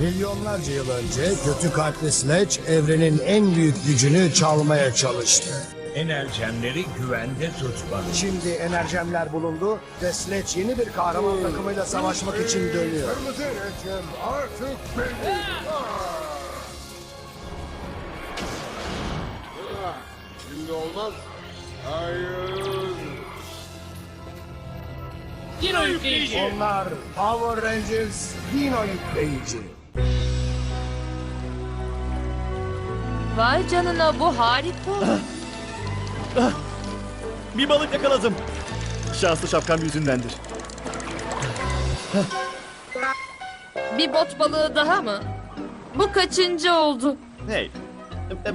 Milyonlarca yıl önce kötü kalpli Sledge evrenin en büyük gücünü çalmaya çalıştı. Enerjenleri güvende tutmalı. Şimdi enerjemler bulundu ve Sledge yeni bir kahraman takımıyla savaşmak için dönüyor. Kırmızı artık benim. Ah, Şimdi olmaz. Hayır. Dino yükleyici. Onlar Power Rangers Dino yükleyici. Vay canına bu harika. Bir balık yakaladım. Şanslı şapkam yüzündendir. Bir bot balığı daha mı? Bu kaçıncı oldu? Hey,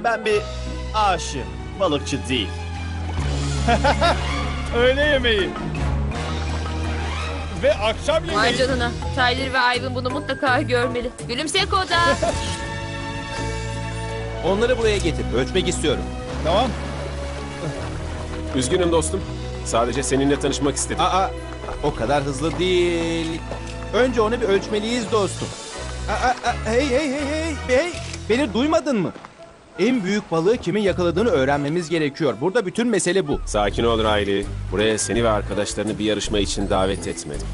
ben bir aşığım, balıkçı değil. Öğle yemeği. Ve akşam yemeği. Vay canına. Tyler ve Ivan bunu mutlaka görmeli. Gülümse Koda. Onları buraya getir. Ölçmek istiyorum. Tamam. Üzgünüm dostum. Sadece seninle tanışmak istedim. Aa, o kadar hızlı değil. Önce onu bir ölçmeliyiz dostum. Aa, aa, hey hey hey hey hey. Beni duymadın mı? En büyük balığı kimin yakaladığını öğrenmemiz gerekiyor. Burada bütün mesele bu. Sakin ol Riley. Buraya seni ve arkadaşlarını bir yarışma için davet etmedim.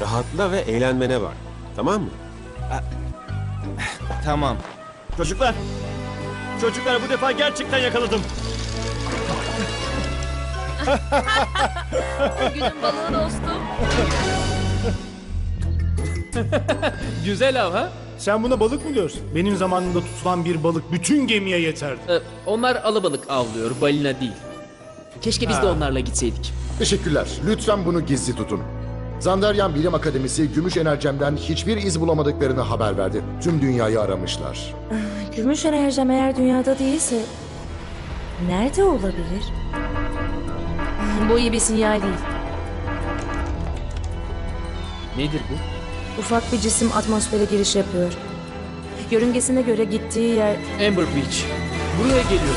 Rahatla ve eğlenmene bak. Tamam mı? Tamam. Çocuklar. Çocuklar bu defa gerçekten yakaladım. Günün balığı dostum. Güzel av ha? Sen buna balık mı diyorsun? Benim zamanımda tutulan bir balık bütün gemiye yeterdi. Ee, onlar alabalık avlıyor, balina değil. Keşke biz de onlarla gitseydik. Teşekkürler. Lütfen bunu gizli tutun. Zandaryan Bilim Akademisi Gümüş Enerjem'den hiçbir iz bulamadıklarını haber verdi. Tüm dünyayı aramışlar. Gümüş enerjem eğer dünyada değilse nerede olabilir? Bu iyi bir sinyal değil. Nedir bu? Ufak bir cisim atmosfere giriş yapıyor. Yörüngesine göre gittiği yer Amber Beach. Buraya geliyor.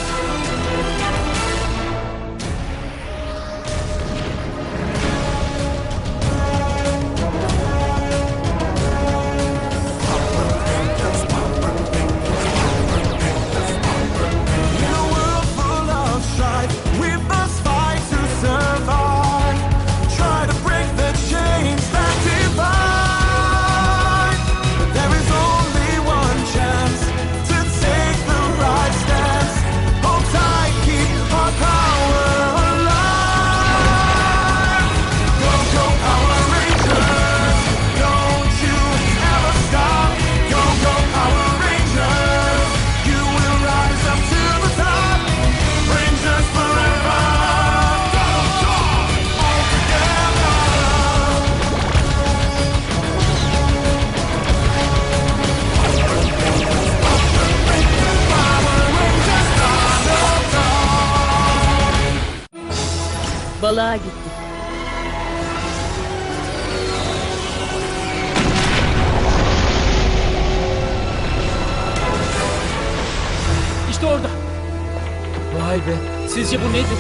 Sizce bu nedir?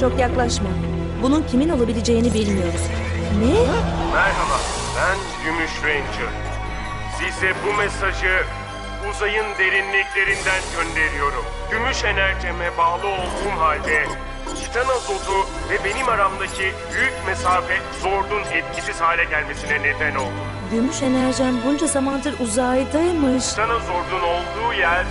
Çok yaklaşma. Bunun kimin olabileceğini bilmiyoruz. Ne? Merhaba, ben Gümüş Ranger. Size bu mesajı uzayın derinliklerinden gönderiyorum. Gümüş enerjime bağlı olduğum halde Titan azotu ve benim aramdaki büyük mesafe Zord'un etkisiz hale gelmesine neden oldu. Gümüş enerjem bunca zamandır uzaydaymış. Titan azotun olduğu yer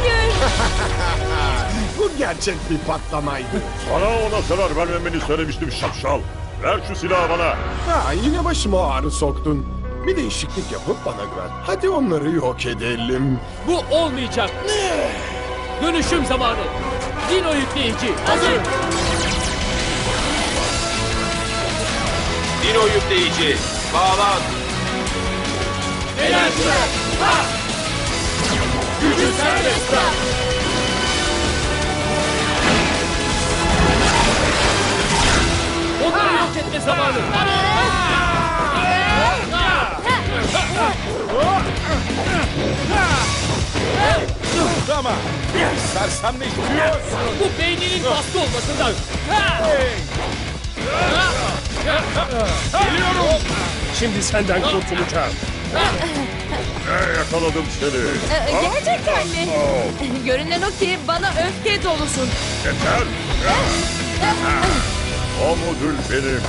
Bu gerçek bir patlamaydı. Sana ona zarar vermemeni söylemiştim şapşal. Ver şu silahı bana. Ha, yine başıma ağrı soktun. Bir değişiklik yapıp bana güven. Hadi onları yok edelim. Bu olmayacak. Dönüşüm zamanı. Dino yükleyici. Hazır. Dino yükleyici. Bağlan. Enerji. Ha! Gücü serbest bırak. Onları yok etme zamanı. Ama sersemleştiriyorsun. Bu beyninin olmasından. Geliyorum. Şimdi senden kurtulacağım. Ne yakaladım seni. Ee, gerçekten mi? Görünen o ki bana öfke dolusun. yeter. O modül benim.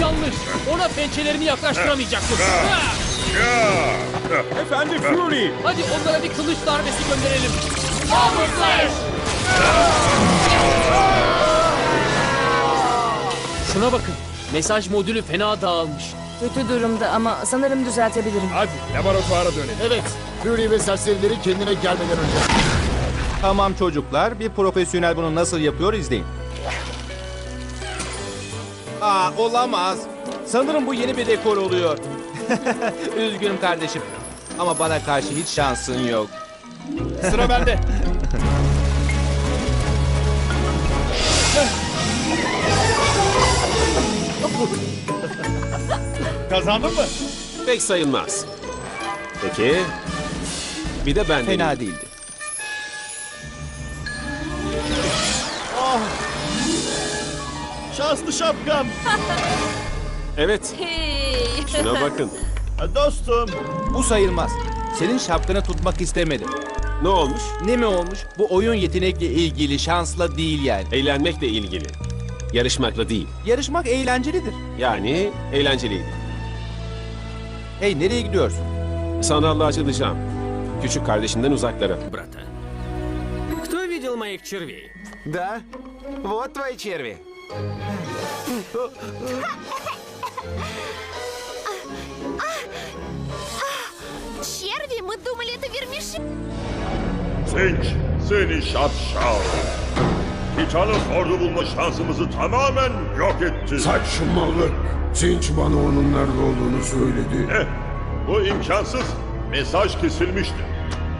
Yanlış. Ona pençelerini yaklaştıramayacaksın. Efendi Fury. Hadi onlara bir kılıç darbesi gönderelim. Şuna bakın. Mesaj modülü fena dağılmış. Kötü durumda ama sanırım düzeltebilirim. Hadi laboratuvara dönelim. Evet. Fury ve serserileri kendine gelmeden önce. Tamam çocuklar, bir profesyonel bunu nasıl yapıyor izleyin. Aa, olamaz. Sanırım bu yeni bir dekor oluyor. Üzgünüm kardeşim. Ama bana karşı hiç şansın yok. Sıra bende. Kazandın mı? Pek sayılmaz. Peki. Bir de ben Fena değildi. Şanslı şapkam. Evet. Hey. Şuna bakın. Dostum. Bu sayılmaz. Senin şapkanı tutmak istemedim. Ne olmuş? Ne mi olmuş? Bu oyun yetenekle ilgili, şansla değil yani. Eğlenmekle ilgili. Yarışmakla değil. Yarışmak eğlencelidir. Yani eğlenceliydi. Hey nereye gidiyorsun? Sandallığa açılacağım. Küçük kardeşimden uzaklara. брата. Кто видел моих червей? Да, вот твои черви. Черви, мы думали, это вермиши. Sinç, seni şapşal. Titanus ordu bulma şansımızı tamamen yok etti. Saçmalık. Sinç bana onun nerede olduğunu söyledi. Eh, bu imkansız. Mesaj kesilmişti.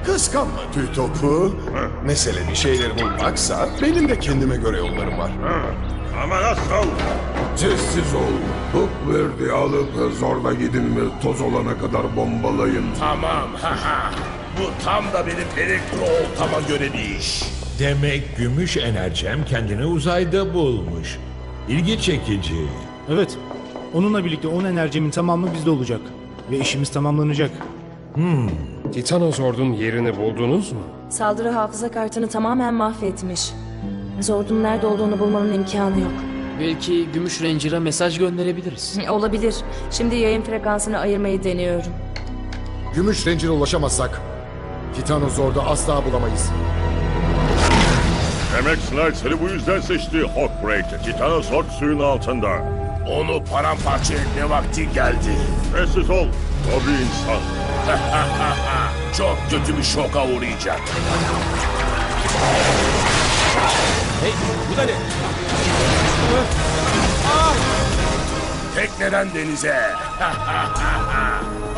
Kıskanma tüy topu. Mesele bir şeyleri bulmaksa benim de kendime göre yollarım var. Ama nasıl? Sessiz ol. Hook verdi alıp zorla gidin mi toz olana kadar bombalayın. Tamam, Bu tam da benim elektro oltama göre bir iş. Demek gümüş enerjem kendini uzayda bulmuş. İlgi çekici. Evet. Onunla birlikte 10 enerjimin tamamı bizde olacak. Ve işimiz tamamlanacak. Titanozord'un yerini buldunuz mu? Saldırı hafıza kartını tamamen mahvetmiş. Zord'un nerede olduğunu bulmanın imkanı yok. Belki Gümüş Ranger'a mesaj gönderebiliriz. Olabilir. Şimdi yayın frekansını ayırmayı deniyorum. Gümüş Ranger'a ulaşamazsak Titanozor'da asla bulamayız. Demek Snipe seni bu yüzden seçti Hawkbreak. Titanosort suyun altında. Onu paramparça etme vakti geldi. Sessiz ol. O bir insan. Çok kötü bir şoka uğrayacak. Hey bu da ne? Tekneden denize.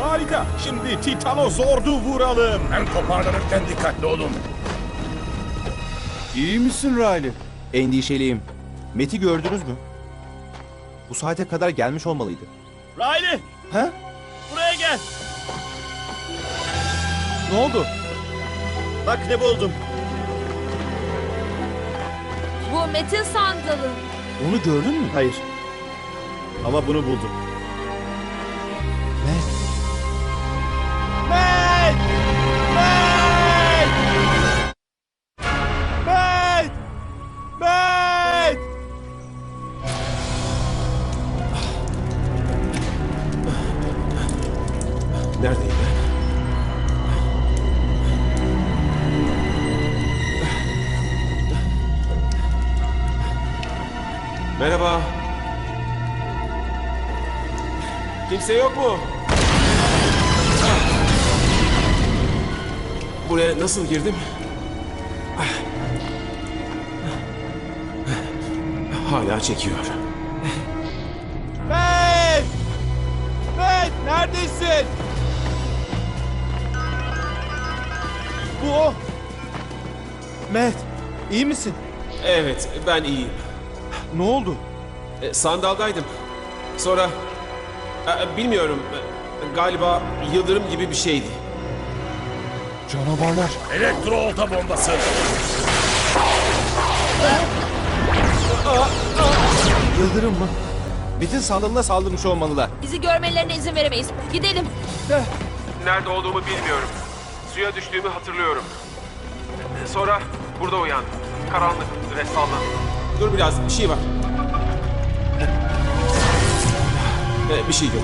Harika. Şimdi Titanozord'u vuralım. Hem toparlanırken dikkatli olun. İyi misin Riley? Endişeliyim. Met'i gördünüz mü? Bu saate kadar gelmiş olmalıydı. Riley, Ha? buraya gel. Ne oldu? Bak ne buldum. Bu metin sandalı. Onu gördün mü? Hayır. Ama bunu buldum. Nasıl girdim? Hala çekiyor. Met! Met neredesin? Bu o. Met, iyi misin? Evet, ben iyiyim. Ne oldu? E, sandaldaydım. Sonra... e, bilmiyorum. e, galiba yıldırım gibi bir şeydi. Canavarlar. Elektro olta bombası. Yıldırım mı? Metin sandalına saldırmış olmalılar. Bizi görmelerine izin veremeyiz. Gidelim. Nerede olduğumu bilmiyorum. Suya düştüğümü hatırlıyorum. Sonra burada uyandım. Karanlık sallandım. Dur biraz, bir şey var. Ee, bir şey gör.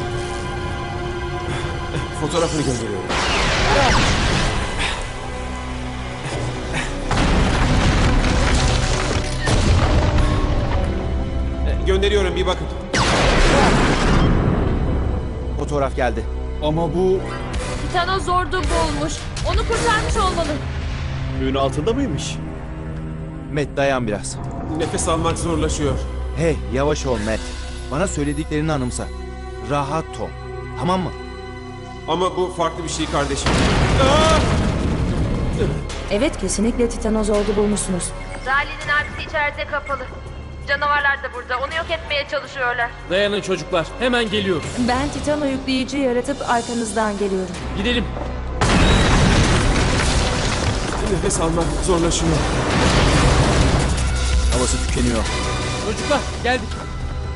Fotoğrafını gönderiyorum. Gönderiyorum bir bakın. Fotoğraf geldi. Ama bu... Titanozordu bulmuş. Onu kurtarmış olmalı. Suyun altında mıymış? Matt dayan biraz. Nefes almak zorlaşıyor. Hey yavaş ol Matt. Bana söylediklerini anımsa. Rahat ol. Tamam mı? Ama bu farklı bir şey kardeşim. Evet kesinlikle titanozordu bulmuşsunuz. Dali'nin abisi içeride kapalı. Canavarlar da burada. Onu yok etmeye çalışıyorlar. Dayanın çocuklar. Hemen geliyorum. Ben titano yükleyici yaratıp arkanızdan geliyorum. Gidelim. Nefes almak zorlaşıyor. Havası tükeniyor. Çocuklar geldik.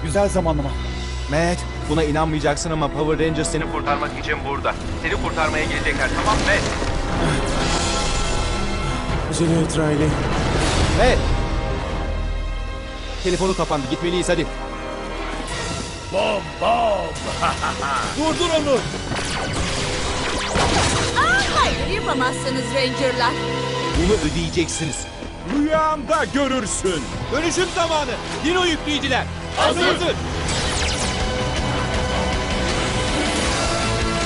Güzel zamanlama. Matt, buna inanmayacaksın ama Power Rangers seni kurtarmak için burada. Seni kurtarmaya gelecekler tamam mı Matt? Acele et Riley. Matt! Telefonu kapandı. Gitmeliyiz hadi. Bom bom. Durdur onu. Aa, hayır yapamazsınız Ranger'lar. Bunu ödeyeceksiniz. Rüyanda görürsün. Dönüşüm zamanı. Dino yükleyiciler. Hazır. Hazır.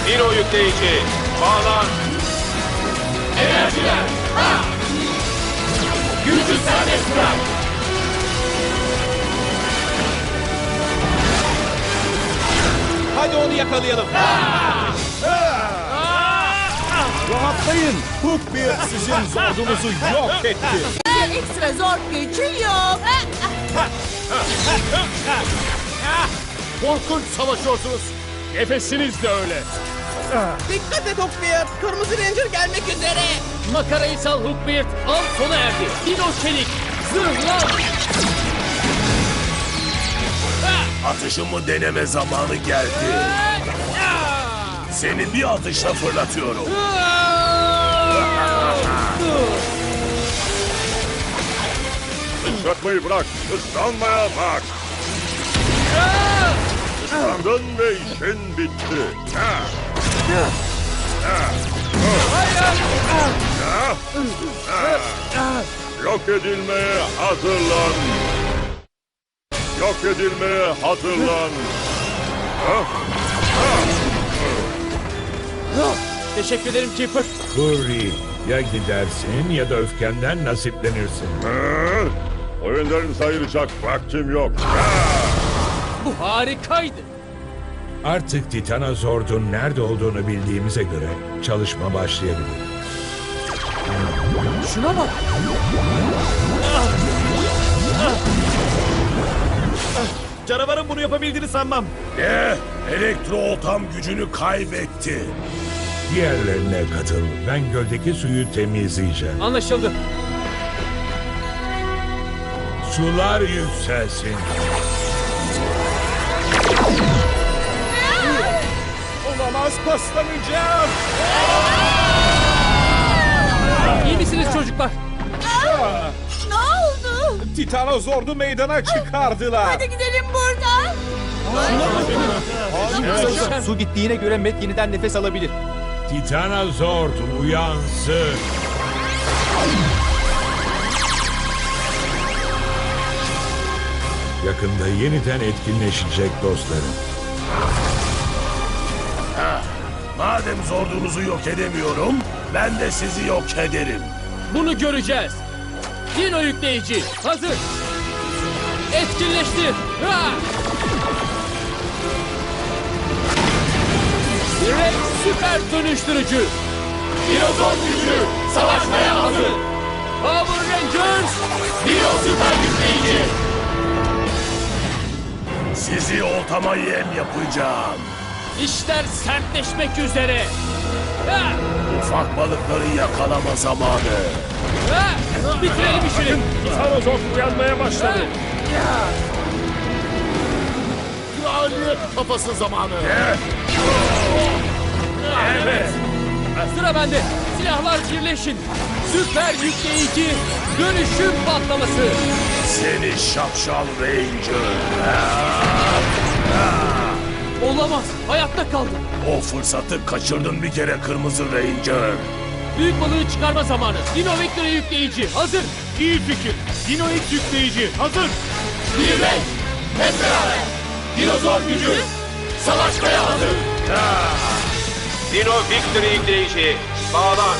Dino yükleyici. Bağlan. Enerjiler. Gücü serbest bırak. Hadi onu yakalayalım. Rahatlayın. Hook bir sizin zordunuzu yok etti. Ekstra zor gücü yok. Korkunç savaşıyorsunuz. Nefesiniz de öyle. Dikkat et Hookbeard. Kırmızı Ranger gelmek üzere. Makarayı sal Hookbeard. Av sona erdi. Dino çelik. Zırhlan. Atışımı deneme zamanı geldi. Seni bir atışla fırlatıyorum. Islatmayı bırak. Islanmaya bak. Islandın ve işin bitti. Ha. Ha. Ha. Ha. Yok edilmeye hazırlan. Yok edilmeye hazırlan. Ha? Teşekkür ederim Keeper. Hurry, ya gidersin ya da öfkenden nasiplenirsin. Oyunların sayılacak vaktim yok. Bu harikaydı. Artık Titanozord'un nerede olduğunu bildiğimize göre çalışma başlayabilir. Şuna bak. Canavarın bunu yapabildiğini sanmam. Ne? Elektro tam gücünü kaybetti. Diğerlerine katıl. Ben göldeki suyu temizleyeceğim. Anlaşıldı. Sular yükselsin. Olamaz paslanacağım. İyi misiniz çocuklar? Titanozordu meydana çıkardılar. Hadi gidelim buradan. Su gittiğine göre Matt yeniden nefes alabilir. Titanozord uyansın. Yakında yeniden etkinleşecek dostlarım. Madem zordunuzu yok edemiyorum, ben de sizi yok ederim. Bunu göreceğiz. Dino yükleyici. Hazır. Etkinleştir. Ha! Rex süper dönüştürücü. Dinozor gücü. Savaşmaya hazır. Power Rangers. Dino süper yükleyici. Sizi oltama yem yapacağım. İşler sertleşmek üzere. Ha! Ufak balıkları yakalama zamanı. Bitirelim işini. Titanozord uyanmaya başladı. kraliyet kafası zamanı. Evet. Sıra bende. Silahlar birleşin. Süper yükleyici dönüşüm patlaması. Seni şapşal Ranger. Olamaz. Hayatta kaldım. O fırsatı kaçırdın bir kere Kırmızı Ranger. Büyük balığı çıkarma zamanı. Dino Victory yükleyici hazır. İyi fikir. Dino X yükleyici hazır. Birleş. Hep beraber. Dinozor gücü. Savaşmaya hazır. Dino Victory yükleyici. Bağlan.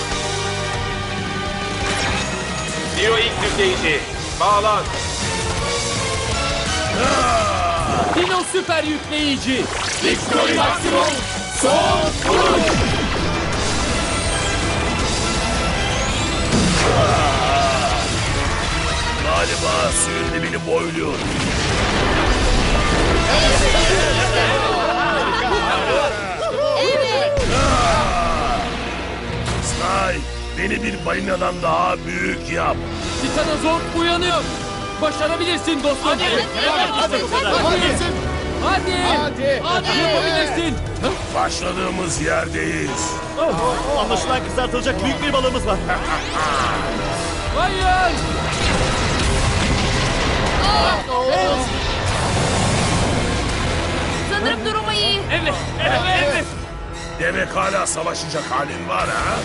Dino X yükleyici. Bağlan. Dino süper yükleyici. Victory maksimum. Son vuruş. Galiba suyun dibini boyluyor. Evet. Sky, beni bir balinadan daha büyük yap. Titanozor uyanıyor. Başarabilirsin dostum. Hadi. Hadi. Yapabilirsin. Hadi. Hadi. Hadi. Yapabilirsin. Başladığımız yerdeyiz. Anlaşılan kızartılacak büyük bir balığımız var. Hayır. Sanırım durumu iyi. Evet. Evet. Evet. Demek hala savaşacak halin var ha?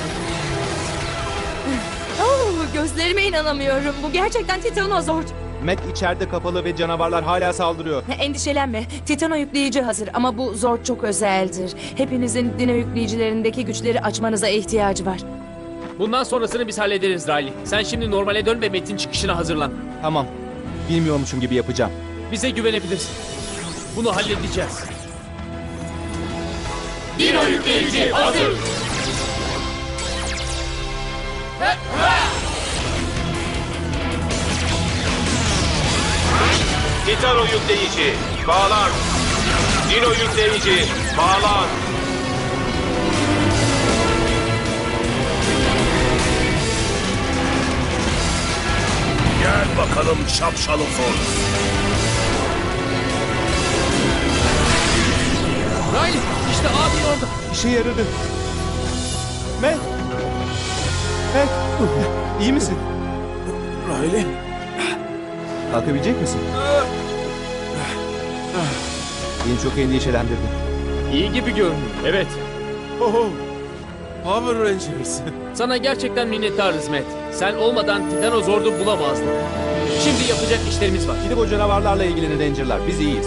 Oh, gözlerime inanamıyorum. Bu gerçekten Titanozord. Matt içeride kapalı ve canavarlar hala saldırıyor. Endişelenme. Titano yükleyici hazır ama bu Zord çok özeldir. Hepinizin Dino yükleyicilerindeki güçleri açmanıza ihtiyacı var. Bundan sonrasını biz hallederiz Riley. Sen şimdi normale dön ve Metin çıkışına hazırlan. Tamam. Bilmiyormuşum gibi yapacağım. Bize güvenebilirsin. Bunu halledeceğiz. Dino yükleyici hazır. Titano yükleyici. Bağlan. Dino yükleyici. Bağlan. Gel bakalım şapşalı Ford. Riley işte abin orada. İşe yaradı. Matt. Matt. İyi misin? Riley. Kalkabilecek misin? Beni çok endişelendirdin. İyi gibi görünüyor. Evet. Oh, Power Rangers. Sana gerçekten minnettarız Matt. Sen olmadan Titanozord'u bulamazdın. Şimdi yapacak işlerimiz var. Gidip o canavarlarla ilgilenin Ranger'lar. Biz iyiyiz.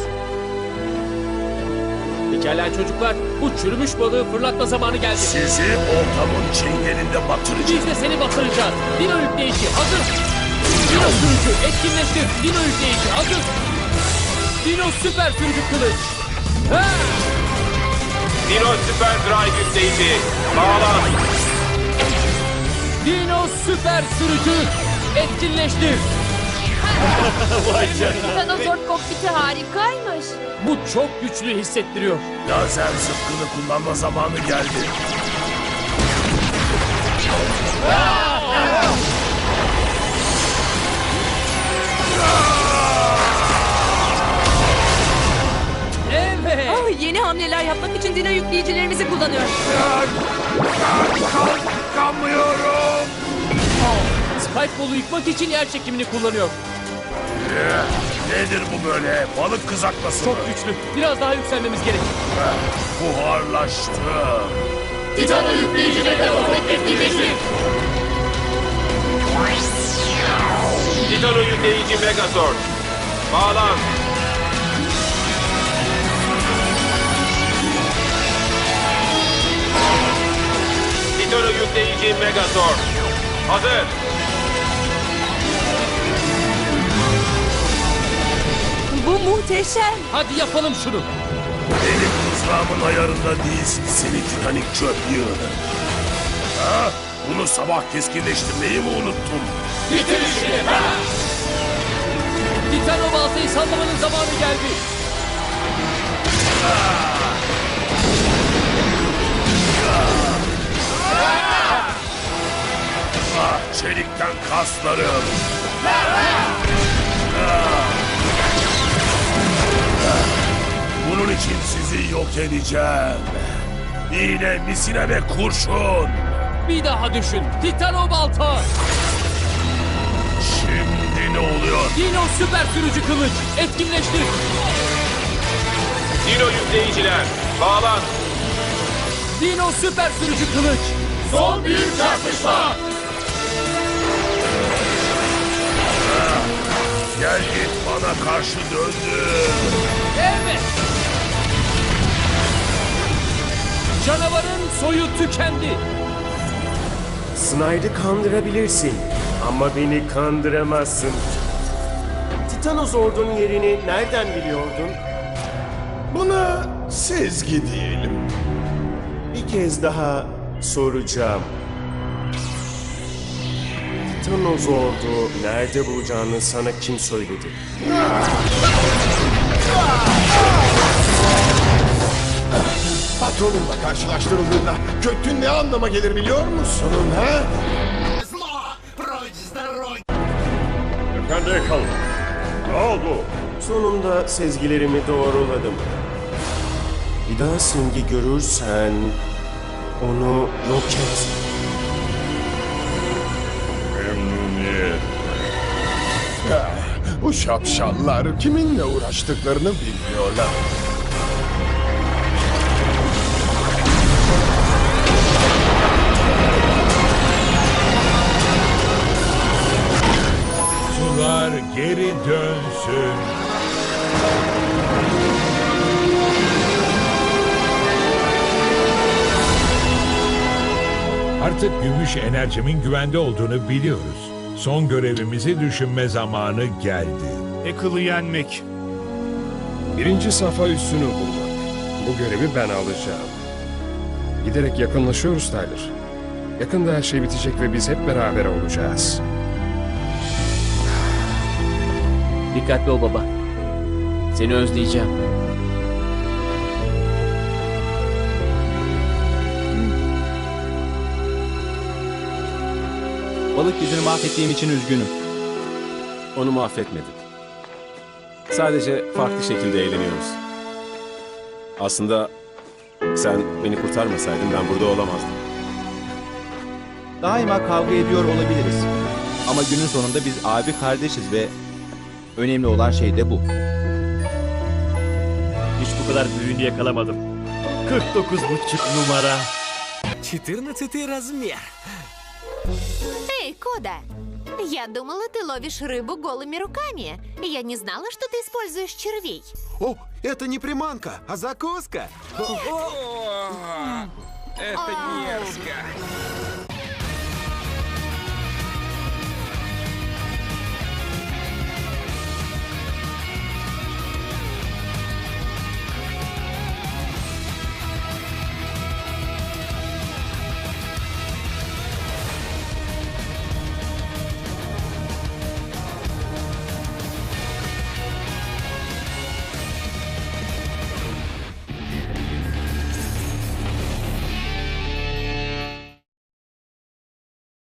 Pekala çocuklar. Bu çürümüş balığı fırlatma zamanı geldi. Sizi ortamın çengelinde batıracağım. Biz de seni batıracağız. Dino yükleyici hazır. Dino sürücü etkinleştir. Dino yükleyici hazır. Dino süper sürücü kılıç. Ha! Dino Süper Drive yükleyici. Bağlan. Dino süper sürücü etkinleştir. Titanozord kokpiti harikaymış. Bu çok güçlü hissettiriyor. Lazer zıpkını kullanma zamanı geldi. Evet. Oh, yeni hamleler yapmak için Dino yükleyicilerimizi kullanıyor. Kalkamıyorum. Spike bolu yıkmak için yer çekimini kullanıyor. Nedir bu böyle? Balık kızartması Çok mı? güçlü. Biraz daha yükselmemiz gerek. Buharlaştı. Titano yükleyici Megazord etkinleştir. Titano yükleyici Megazord. Bağlan. Titano yükleyici Megazord. Hazır. Bu muhteşem. Hadi yapalım şunu. Benim mızrağımın ayarında değilsin seni titanik çöp yığını. Ha? Bunu sabah keskinleştirmeyi mi unuttun? Bitir işini. Ha! Titano baltayı sallamanın zamanı geldi. Ah, çelikten kaslarım. Bunun için sizi yok edeceğim. İğne, misine ve kurşun. Bir daha düşün. Titano balta. Ne oluyor? Dino süper sürücü kılıç. Etkinleştir. Dino yükleyiciler, bağlan. Dino süper sürücü kılıç. Son büyük çarpışma. Gel git bana karşı döndü. Evet. Canavarın soyu tükendi. Snyder'ı kandırabilirsin ama beni kandıramazsın. Titanozord'un yerini nereden biliyordun? Buna sezgi diyelim. Bir kez daha soracağım. Titanozord'u nerede bulacağını sana kim söyledi? Patronumla karşılaştırıldığında kötü ne anlama gelir biliyor musun ha? Efendi kalın. Ne oldu? Sonunda sezgilerimi doğruladım. Bir daha simge görürsen onu yok et. Memnuniyet. Ya, bu şapşallar kiminle uğraştıklarını bilmiyorlar. Geri dönsün. Artık gümüş enerjimin güvende olduğunu biliyoruz. Son görevimizi düşünme zamanı geldi. Eccle'ı yenmek. Birinci safa üssünü bulmak. Bu görevi ben alacağım. Giderek yakınlaşıyoruz Tyler. Yakında her şey bitecek ve biz hep beraber olacağız. Dikkatli ol baba. Seni özleyeceğim. Balık yüzünü mahvettiğim için üzgünüm. Onu mahvetmedim. Sadece farklı şekilde eğleniyoruz. Aslında sen beni kurtarmasaydın ben burada olamazdım. Daima kavga ediyor olabiliriz. Ama günün sonunda biz abi kardeşiz ve önemli olan şey de bu. Hiç bu kadar büyüğünü yakalamadım. 49 buçuk numara. 14 размер. Эй, Кода! Я думала, ты ловишь рыбу голыми руками. Я не знала, что ты используешь червей. О, это не приманка, а закуска. Это мерзко.